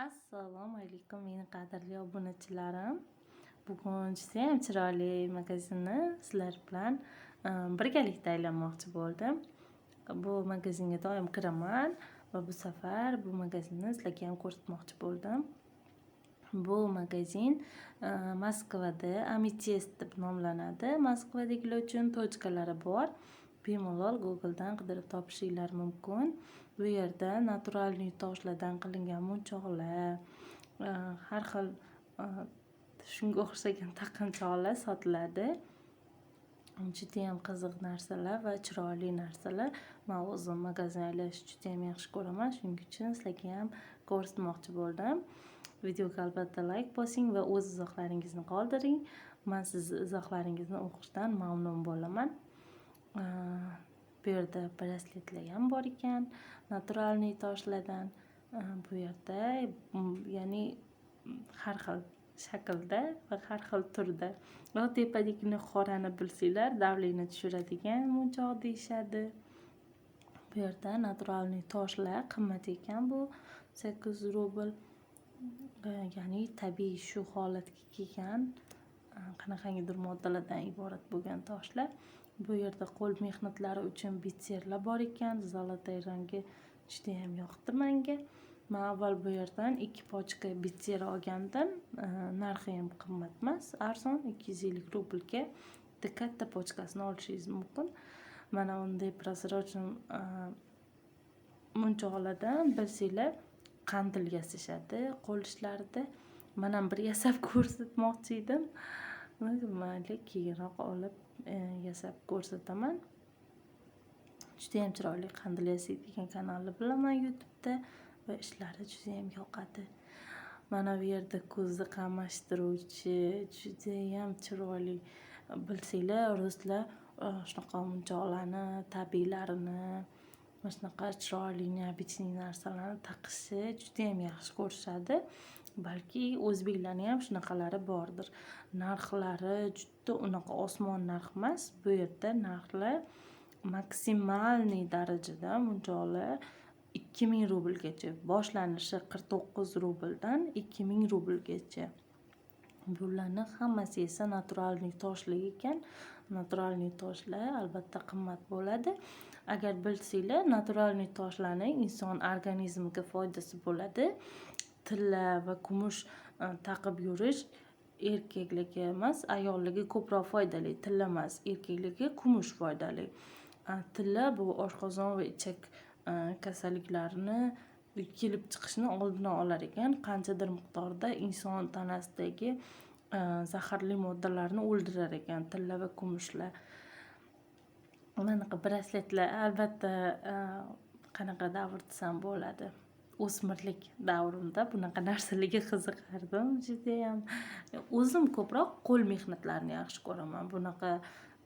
assalomu alaykum meni qadrli obunachilarim. Bugun judayam chiroyli magazinni sizlar bilan e, birgalikda aylanmoqchi bo'ldim. Bu magazinga doim kiraman va bu safar bu magazinni sizlarga ham ko'rsatmoqchi bo'ldim. Bu magazin e, moskvada ametist deb nomlanadi. Moskvadagilar uchun tochkalari bor. Bemalol googledan qidirib topishinglar mumkin. Bu yerda naturalniy toshlardan qilingan munchoqlar e, har xil e, shunga o'xshagan taqinchoqlar sotiladi. Judayam qiziq narsalar va chiroyli narsalar. Man o'zim magazin aylashni judayam yaxshi ko'raman shuning uchun sizlarga ham ko'rsatmoqchi bo'ldim. Videoga albatta layk bosing va o'z izohlaringizni qoldiring. Man sizni izohlaringizni o'qishdan mamnun bo'laman. Э, bu yerda brasletlar ham bor ekan naturalniy toshlardan. Э, bu yerda ya'ni har xil shaklda va har xil turda. Va tepadagini qorani bilsanglar davleni tushiradigan munchoq deyishadi. Bu yerda naturalniy toshlar qimmat ekan bu sakkiz rubl. Ya'ni tabiiy shu holatga kelgan qanaqangidir moddalardan iborat bo'lgan toshlar. Bu yerda qo'l mehnatlari uchun bitserlar bor ekan. Золотой rangi judayam yoqdi menga man avval bu yerdan ikki pochka bitser olgandim. Narxi ham qimmat emas. Arzon ikki yuz ellik rublga bitta katta pochkasini olishingiz mumkin. Mana unday прозрачный e, munchoqlardan bilsanglar qandil yasashadi qo'l ishlarida. Man ham bir yasab ko'rsatmoqchi edim. Mayli keyinroq olib Э, yasab ko'rsataman. Judayam chiroyli qandil yasaydigan kanalni bilaman youtubeda va ishlari judayam yoqadi. Mana bu yerda ko'zni qamashtiruvchi judayam chiroyli bilsanglar ruslar e, shunaqa munchoqlarni tabiiylarini mana shunaqa chiroyli необычный narsalarni taqishni judayam yaxshi ko'rishadi. Balki o'zbeklarni ham shunaqalari bordir. Narxlari juda unaqa osmon narx emas bu yerda narxlar maksimalniy darajada munchoqlar ikki ming rublgacha boshlanishi qirq to'qqiz rubldan ikki ming rublgacha. Bularni hammasi esa naturalniy toshlar ekan. Naturalniy toshlar albatta qimmat bo'ladi. Agar bilsanglar naturalniy toshlarning inson organizmiga foydasi bo'ladi. Tilla va kumush e, taqib yurish erkaklarga emas ayollarga ko'proq foydali. Tilla emas erkaklarga kumush foydali. E, tilla bu oshqozon va ichak e, kasalliklarini kelib chiqishini oldini olar ekan. Qanchadir miqdorda inson tanasidagi zaharli moddalarni o'ldirar ekan tilla va kumushlar manaqa brasletlar albatta qanaqa davr desam bo'ladi. O'smirlik davrimda bunaqa narsalarga qiziqardim. Judayam o'zim ko'proq qo'l mehnatlarini yaxshi ko'raman. Bunaqa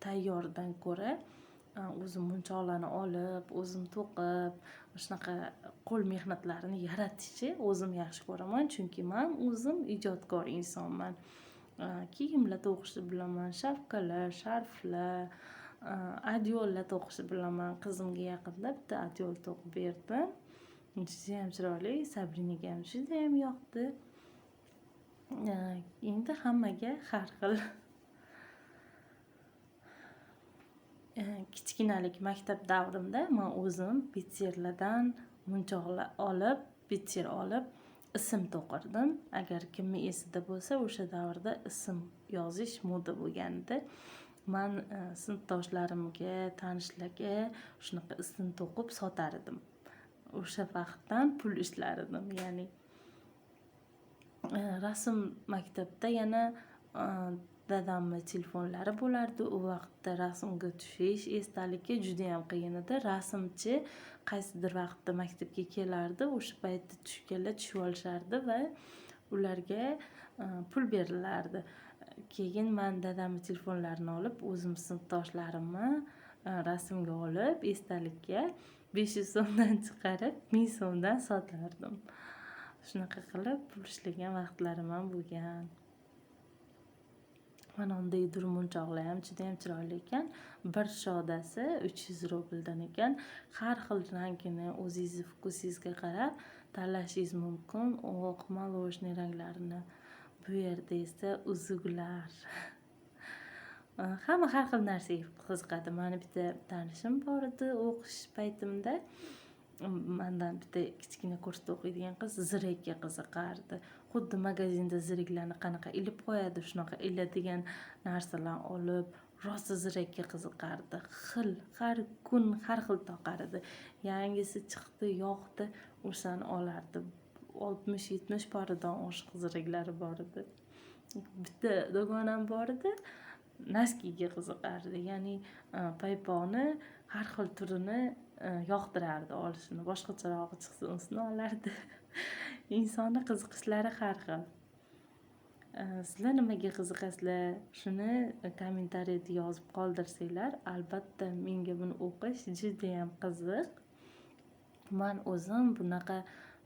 tayyordan ko'ra e, o'zim munchoqlarni olib o'zim to'qib shunaqa qo'l mehnatlarini yaratishni o'zim yaxshi ko'raman. Chunki man o'zim ijodkor insonman. E, kiyimlar to'qishni bilaman shapkalar sharflar e, adyollar to'qishni bilaman. Qizimga yaqinda bitta adyol to'qib berdim. Judayam chiroyli sabrinaga ham judayam yoqdi endi hammaga har xil kichkinalik maktab davrimda man o'zim bitserlardan munchoqlar olib bitser olib ism to'qirdim. Agar kimni esida bo'lsa o'sha davrda ism yozish moda bo'lgan edi man sinfdoshlarimga tanishlarga shunaqa ism to'qib sotar edim o'sha vaqtdan pul ishlar edim ya'ni e, rasm maktabda yana dadamni telefonlari bo'lardi u vaqtda rasmga tushish esdalikka judayam qiyin edi rasmchi qaysidir vaqtda maktabga kelardi o'sha paytda tushganlar tushib olishardi va ularga pul berilardi keyin man dadamni telefonlarini olib o'zim sinfdoshlarimni rasmga olib esdalikka besh yuz so'mdan chiqarib ming so'mdan sotardim. Shunaqa qilib pul ishlagan vaqtlarim ham bo'lgan. Mana unday durmunchoqlar ham judayam chiroyli ekan. Bir shodasi uch yuz rubldan ekan. Har xil rangini o'zingizni vkusingizga qarab tanlashingiz mumkin. Oq молочный ranglarini bu yerda esa uzuklar hamma har xil narsaga qiziqadi mani bitta tanishim bor edi o'qish paytimda mandan bitta kichkina kursda o'qiydigan qiz zirakka qiziqardi xuddi magazinda ziriklarni qanaqa ilib qo'yadi shunaqa iladigan narsalarni olib rosa zirakka qiziqardi xil har kun har xil toqar edi yangisi chiqdi yoqdi o'shani olardi oltmish yetmish paridan oshiq ziraklari bor edi bitta dugonam bor edi naskiga qiziqardi. Ya'ni paypoqni payponi har xil turini e, yoqtirardi olishini boshqacharog'i chiqsa unisini olardi. Insonni qiziqishlari har xil. E, sizlar nimaga qiziqasizlar? Shuni kommentariyada yozib qoldirsanglar albatta menga buni o'qish judayam qiziq. Man o'zim bunaqa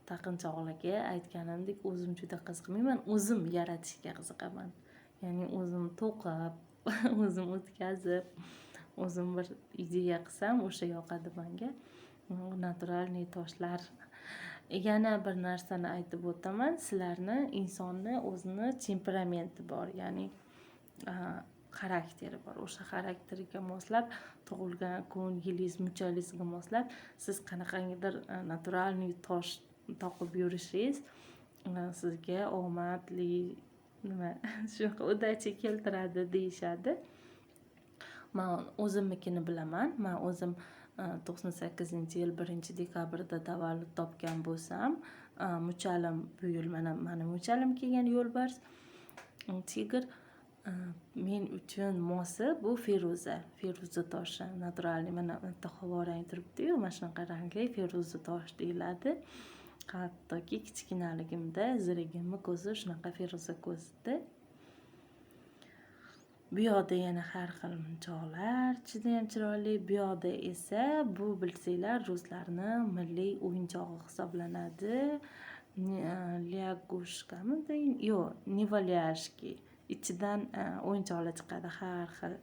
taqinchoqlarga aytganimdek o'zim juda qiziqmayman o'zim yaratishga qiziqaman. Ya'ni o'zim to'qib o'zim o'tkazib o'zim bir ideya qilsam o'sha yoqadi manga. Naturalniy toshlar. Yana bir narsani aytib o'taman. Sizlarni insonni o'zini temperamenti bor ya'ni xarakteri bor. O'sha xarakteriga moslab tug'ilgan kun yilingiz moslab siz qanaqangidir naturalniy tosh toqib yurishingiz sizga omadli nima shunaqa udachi keltiradi deyishadi. Man o'zimnikini bilaman. Man o'zim e, to'qson sakkizinchi yil birinchi dekabrda tavallud topgan bo'lsam e, muchalim bu yil mana mani muchalim kelgan yo'lbars. E, tigr men uchun mosi bu feruza feruza toshi. Naturalniy mana bitta yerda havo rang turibdiyu mana shunaqa rangli feruza tosh deyiladi. Hattoki kichkinaligimda zirigimni ko'zi shunaqa feruza ko'z edi bu yoqda yana har xil munchoqlar judayam chiroyli. Bu yoqda esa bu bilsanglar ruslarni milliy o'yinchog'i hisoblanadi. E, lyagushkami yo'q nevalyashki ichidan e, o'yinchoqlar chiqadi har xil.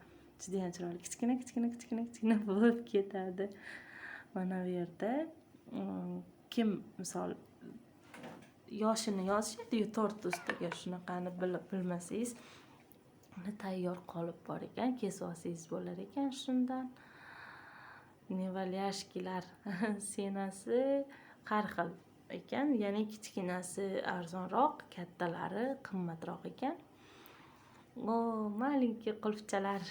Judayam chiroyli. Kichkina kichkina kichkina kichkina bo'lib ketadi. Mana bu yerda mm, kim misol yoshini yozishadiyu tort ustiga shunaqani bilmasangiz uni tayyor qolib bor ekan kesib olsangiz bo'lar ekan shundan. Nevalyashkilar senasi har xil ekan ya'ni kichkinasi arzonroq kattalari qimmatroq ekan. O маленький qulfchalar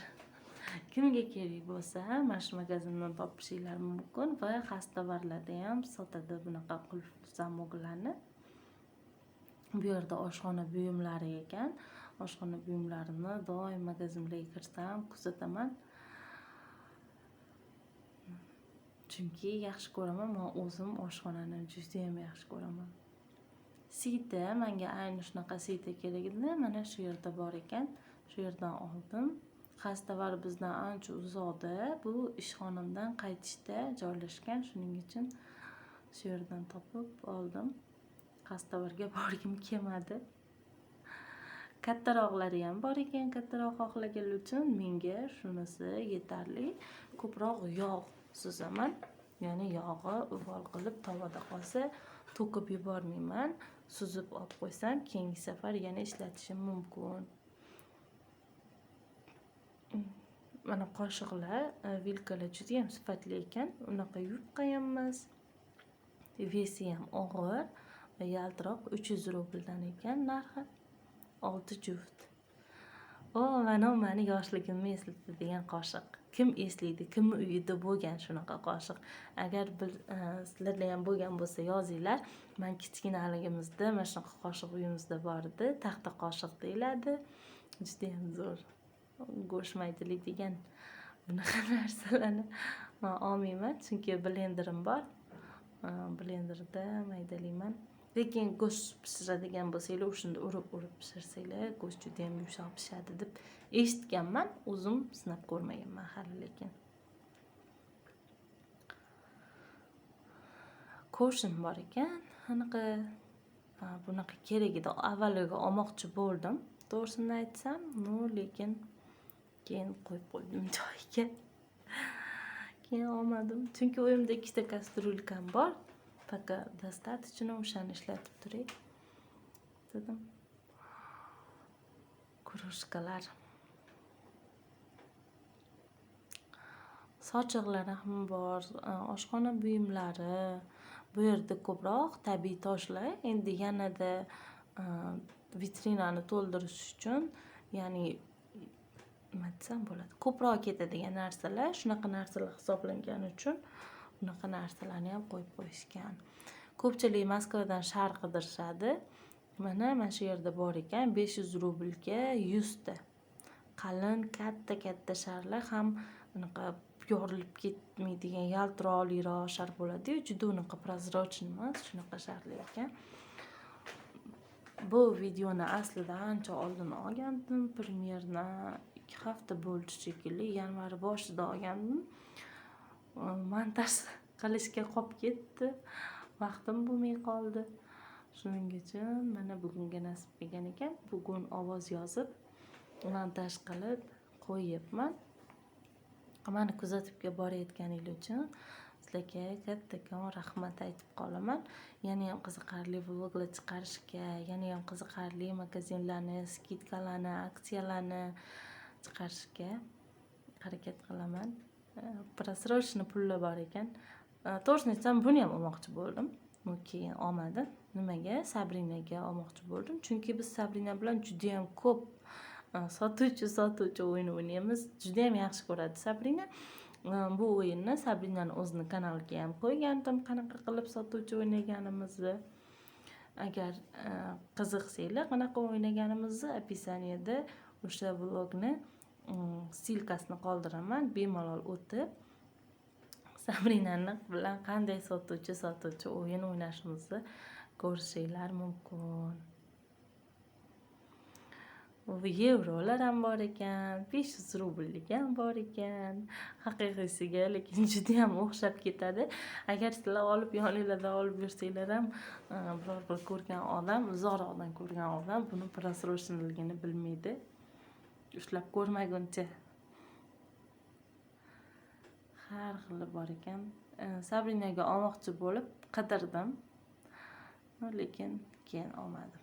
kimga kerak bo'lsa mana shu magazindan topishinglar mumkin va xastavarlarda ham sotadi bunaqa qulf zamoklarni bu yerda oshxona buyumlari ekan. Oshxona buyumlarini doim magazinlarga kirsam kuzataman. Chunki yaxshi ko'raman man o'zim oshxonani judayam yaxshi ko'raman. Sita manga ayni shunaqa sita kerak edi mana shu yerda bor ekan. Shu yerdan oldim. Xastavar bizdan ancha uzoqda bu ishxonamdan qaytishda joylashgan shuning uchun shu yerdan topib oldim xastavarga borgim kelmadi. Kattaroqlari ham bor ekan kattaroq xohlaganlar uchun menga shunisi yetarli. Ko'proq yog' suzaman. Ya'ni yog'i uvol qilib tovada qolsa to'kib yubormayman. Suzib olib qo'ysam keyingi safar yana ishlatishim mumkin mana qoshiqlar vilkalar vilkalar judayam sifatli ekan. Unaqa yupqa ham emas vesi ham og'ir va yaltiroq uch yuz rubldan ekan narxi. Olti juft. O mana mani yoshligimni eslatdi degan qoshiq. Kim eslaydi kimni uyida bo'lgan shunaqa qoshiq? Agar bir e, sizlarda ham bo'lgan bo'lsa yozinglar. Man kichkinaligimizda mana shunaqa qoshiq uyimizda bor edi taxta qoshiq deyiladi. Judayam zo'r. Go'sht degan bunaqa narsalarni man olmayman. Chunki blenderim bor. Blenderda maydalayman lekin go'sht pishiradigan bo'lsanglar o'shanda urib urib pishirsanglar go'sht judayam yumshoq pishadi deb eshitganman. O'zim sinab ko'rmaganman hali lekin. Koshin bor ekan. Anaqa bunaqa kerak edi. Avvaliga olmoqchi bo'ldim. To'g'risini aytsam ну lekin keyin qo'yib qo'ydim joyiga. Keyin olmadim. Chunki uyimda ikkita kastrulkam bor. Пока достаточно o'shani ishlatib turay dedim. Кружкалар. Sochiqlari ham bor e, oshxona buyumlari. Bu yerda ko'proq tabiiy toshlar. Endi yanada e, vitrinani to'ldirish uchun ya'ni nima desam bo'ladi. Ko'proq ketadigan narsalar shunaqa narsalar hisoblangani uchun bunaqa narsalarni ham qo'yib qo'yishgan. Ko'pchilik moskvadan shar qidirishadi. Mana mana shu yerda bor ekan besh yuz rublga yuzta. Qalin katta katta sharlar ham unaqa yorilib ketmaydigan yaltiroqliroq shar bo'ladiyu juda unaqa прозрочный emas shunaqa sharlar ekan. Bu videoni aslida ancha oldin olgandim premyerni ikki hafta bo'ldi shekilli yanvar boshida olgandim. Montaj qilishga qolib ketdi. Vaqtim bo'lmay qoldi. Shuning uchun mana bugunga nasib qilgan ekan bugun ovoz yozib montaj qilib qo'yyapman mani kuzatib borayotganingiz uchun sizlarga kattakon rahmat aytib qolaman. Yanayam qiziqarli vloglar chiqarishga yanayam qiziqarli magazinlarni skidkalarni aksiyalarni chiqarishga harakat qilaman просрочный pullar bor ekan to'g'risini aytsam buni ham olmoqchi bo'ldim keyin olmadim nimaga sabrinaga olmoqchi bo'ldim chunki biz sabrina bilan judayam ko'p sotuvchi sotuvchi o'yin o'ynaymiz judayam yaxshi ko'radi sabrina bu o'yinni sabrinani o'zini kanaliga ham qo'ygandim qanaqa qilib sotuvchi o'ynaganimizni agar qiziqsanglar qanaqa o'ynaganimizni описаниеda o'sha vlogni Mm, ssilkasini qoldiraman bemalol o'tib sabrinani bilan qanday sotuvchi sotuvchi o'yin o'ynashimizni ko'rishinglar mumkin. Yevrolar ham bor ekan besh yuz rubllik ham bor ekan. Haqiqiysiga lekin judayam o'xshab ketadi. Agar sizlar olib yoninglarda olib yursanglar ham e, biror bir ko'rgan odam uzoqroqdan ko'rgan odam buni просроченныйligini bilmaydi. Ushlab ko'rmaguncha. Har xili bor ekan. Sabrinaga olmoqchi bo'lib qidirdim lekin keyin olmadim.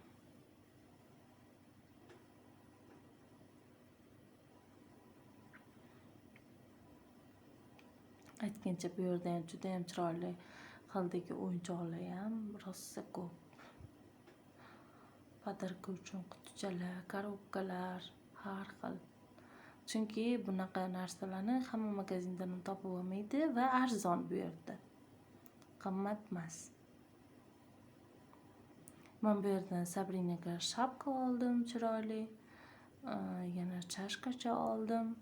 Aytgancha bu yerda ham judayam chiroyli xildagi o'yinchoqlar ham rosa ko'p. Podarka uchun qutichalar korobkalar har xil chunki bunaqa narsalarni hamma magazindan topib olmaydi va arzon bu yerda. Qimmat emas. Man bu yerdan sabrinaga shapka oldim chiroyli. Yana chashkacha oldim.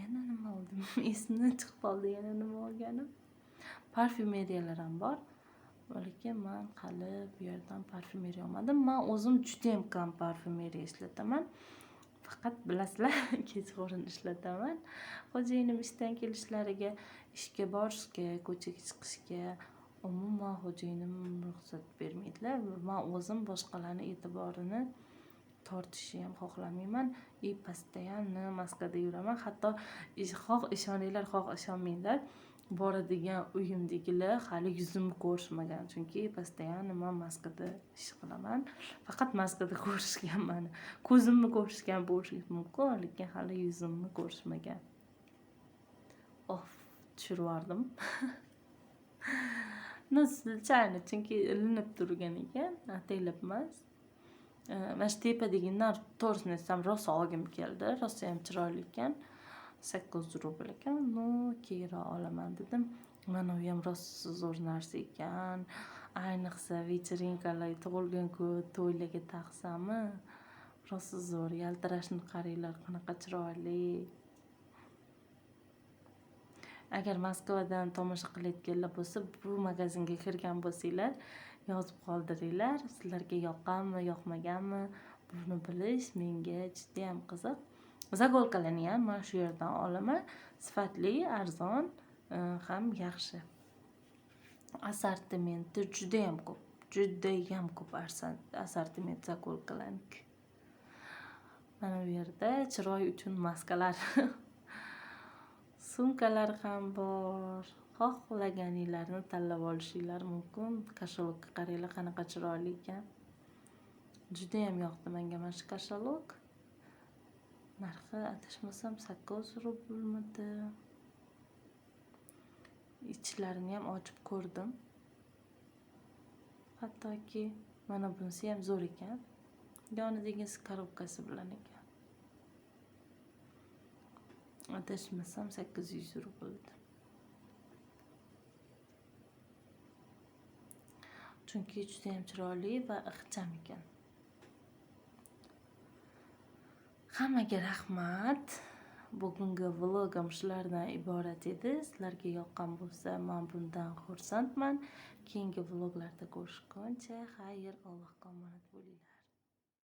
Yana nima oldim? Esimdan chiqib qoldi yana nima olganim? Parfyumeriyalar ham bor lekin man hali bu yerdan parfyumeriya olmadim man o'zim judayam kam parfyumeriya ishlataman. Faqat bilasizlar kechqurun ishlataman. Xo'jayinim ishdan kelishlariga ishga borishga ko'chaga chiqishga umuman xo'jayinim ruxsat bermaydilar man o'zim boshqalarni e'tiborini tortishni ham xohlamayman и постоянно maskada yuraman. Hatto xoh ishoninglar xoh ishonmanglar. boradigan uyimdagilar hali yuzimni ko'rishmagan chunki постоянно man moskvada ish qilaman faqat moskvada ko'rishgan mani ko'zimni ko'rishgan bo'lishi mumkin lekin hali yuzimni ko'rishmagan of tushirib yubordim silchani chunki ilinib turgan ekan ataylab emas mana shu tepadagidan to'g'risini aytsam rosa olgim keldi rosayam chiroyli ekan Sakkiz rubl ekan ну keyinroq olaman dedim. Mana bu ham rosa zo'r narsa ekan. Ayniqsa вечеринкаlar tug'ilgan kun to'ylarga taqsami? Rosa zo'r yaltirashini qaranglar qanaqa chiroyli. Agar moskvadan tomosha qilayotganlar bo'lsa bu magazinga kirgan bo'lsanglar yozib qoldiringlar. Sizlarga yoqqanmi yoqmaganmi buni bilish menga judayam qiziq. Zagolkalarni ham mana shu yerdan olaman. Sifatli arzon e, ham yaxshi. Assortimenti judayam ko'p judayam ko'p assortiment zagolkalarniki mana bu yerda chiroy uchun maskalar. Sumkalar ham bor. Xohlaganinglarni tanlab olishinglar mumkin. Kashalogga qaranglar qanaqa chiroyli ekan. Judayam yoqdi menga mana shu kashalog narxi adashmasam sakkiz rublmidi ichlarini ham ochib ko'rdim hattoki mana bunisi ham zo'r ekan yonidagisi korobkasi bilan ekan adashmasam sakkiz yuz rubl edi chunki judayam chiroyli va ixcham ekan hammaga rahmat. Bugungi vlogim shulardan iborat edi. Sizlarga yoqqan bo'lsa man bundan xursandman. Keyingi vloglarda ko'rishguncha xayr allohga omonat bo'linglar